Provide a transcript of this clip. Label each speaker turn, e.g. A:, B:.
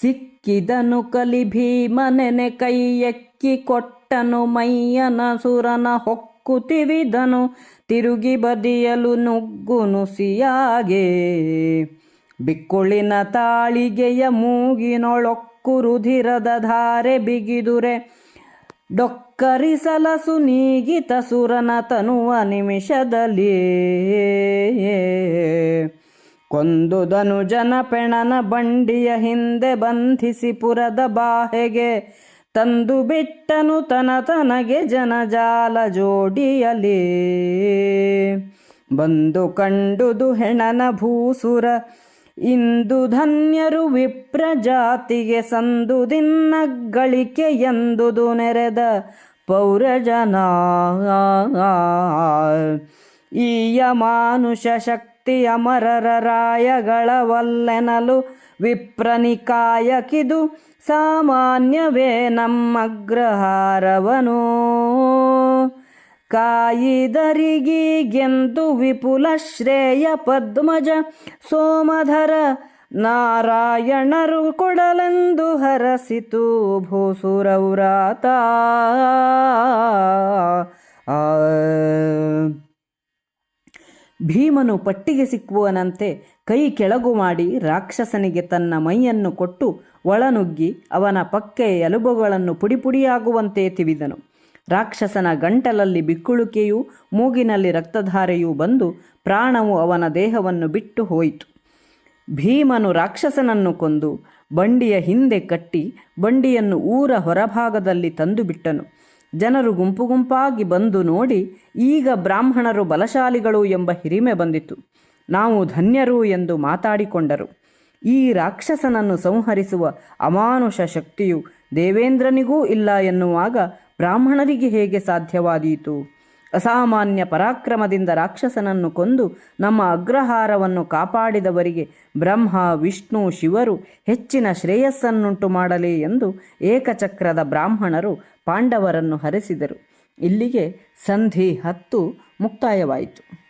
A: ಸಿಕ್ಕಿದನು ಕಲಿ ಭೀಮನೆನೆ ಕೈ ಎಕ್ಕಿ ಕೊಟ್ಟನು ಮೈಯನ ಸುರನ ಹೊಕ್ಕು ತಿವಿದನು ತಿರುಗಿ ಬದಿಯಲು ನುಗ್ಗು ನುಸಿಯಾಗೆ. ಬಿಕ್ಕುಳಿನ ತಾಳಿಗೆಯ ಮೂಗಿನೊಳೊಕ್ಕು ರುಧಿರದ ಧಾರೆ ಬಿಗಿದುರೆ. ಡೊಕ್ಕರಿಸಲಸು ನೀಗಿತ ಸುರನ ತನುವ ನಿಮಿಷದಲ್ಲಿ ಕೊಂದುದನು ಜನಪೆಣನ ಬಂಡಿಯ ಹಿಂದೆ ಬಂಧಿಸಿ ಪುರದ ಬಾಹೆಗೆ. ತಂದು ಬಿಟ್ಟನು ತನ ತನಗೆ ಜನಜಾಲ ಜೋಡಿಯಲಿ. ಬಂದು ಕಂಡುದು ಹೆಣನ ಭೂಸುರ. ಇಂದು ಧನ್ಯರು ವಿಪ್ರ ಜಾತಿಗೆ ಸಂದು ದಿನ್ನಗಳಿಕೆ ಎಂದುದು ನೆರೆದ ಪೌರಜನ. ಈಯ ಮಾನುಷ ಶಕ್ತಿ ಅಮರರ ರಾಯಗಳವಲ್ಲೆನಲು ವಿಪ್ರನಿಕಾಯಕಿದು ಸಾಮಾನ್ಯವೇ ನಮ್ಮಗ್ರಹಾರವನು. ಕಾಯಿದರಿಗೀಗೆಂದು ವಿಪುಲ ಶ್ರೇಯ ಪದ್ಮಜ ಸೋಮಧರ ನಾರಾಯಣರು ಕೊಡಲೆಂದು ಹರಸಿತು ಭೂಸುರೌರಾತ. ಭೀಮನು ಪಟ್ಟಿಗೆ ಸಿಕ್ಕುವನಂತೆ ಕೈ ಕೆಳಗು ಮಾಡಿ ರಾಕ್ಷಸನಿಗೆ ತನ್ನ ಮೈಯನ್ನು ಕೊಟ್ಟು ಒಳನುಗ್ಗಿ ಅವನ ಪಕ್ಕೆ ಎಲುಬುಗಳನ್ನು ಪುಡಿಪುಡಿಯಾಗುವಂತೆ ತಿವಿದನು. ರಾಕ್ಷಸನ ಗಂಟಲಲ್ಲಿ ಬಿಕ್ಕುಳುಕೆಯೂ ಮೂಗಿನಲ್ಲಿ ರಕ್ತಧಾರೆಯೂ ಬಂದು ಪ್ರಾಣವು ಅವನ ದೇಹವನ್ನು ಬಿಟ್ಟು ಹೋಯಿತು. ಭೀಮನು ರಾಕ್ಷಸನನ್ನು ಕೊಂದು ಬಂಡಿಯ ಹಿಂದೆ ಕಟ್ಟಿ ಬಂಡಿಯನ್ನು ಊರ ಹೊರಭಾಗದಲ್ಲಿ ತಂದು ಬಿಟ್ಟನು ಜನರು ಗುಂಪು ಗುಂಪಾಗಿ ಬಂದು ನೋಡಿ ಈಗ ಬ್ರಾಹ್ಮಣರು ಬಲಶಾಲಿಗಳು ಎಂಬ ಹಿರಿಮೆ ಬಂದಿತು ನಾವು ಧನ್ಯರು ಎಂದು ಮಾತಾಡಿಕೊಂಡರು. ಈ ರಾಕ್ಷಸನನ್ನು ಸಂಹರಿಸುವ ಅಮಾನುಷ ಶಕ್ತಿಯು ದೇವೇಂದ್ರನಿಗೂ ಇಲ್ಲ ಎನ್ನುವಾಗ ಬ್ರಾಹ್ಮಣರಿಗೆ ಹೇಗೆ ಸಾಧ್ಯವಾದೀತು? ಅಸಾಮಾನ್ಯ ಪರಾಕ್ರಮದಿಂದ ರಾಕ್ಷಸನನ್ನು ಕೊಂದು ನಮ್ಮ ಅಗ್ರಹಾರವನ್ನು ಕಾಪಾಡಿದವರಿಗೆ ಬ್ರಹ್ಮ, ವಿಷ್ಣು, ಶಿವರು ಹೆಚ್ಚಿನ ಶ್ರೇಯಸ್ಸನ್ನುಂಟು ಮಾಡಲಿ ಎಂದು ಏಕಚಕ್ರದ ಬ್ರಾಹ್ಮಣರು ಪಾಂಡವರನ್ನು ಹರಿಸಿದರು. ಇಲ್ಲಿಗೆ ಸಂಧಿ ಹತ್ತು ಮುಕ್ತಾಯವಾಯಿತು.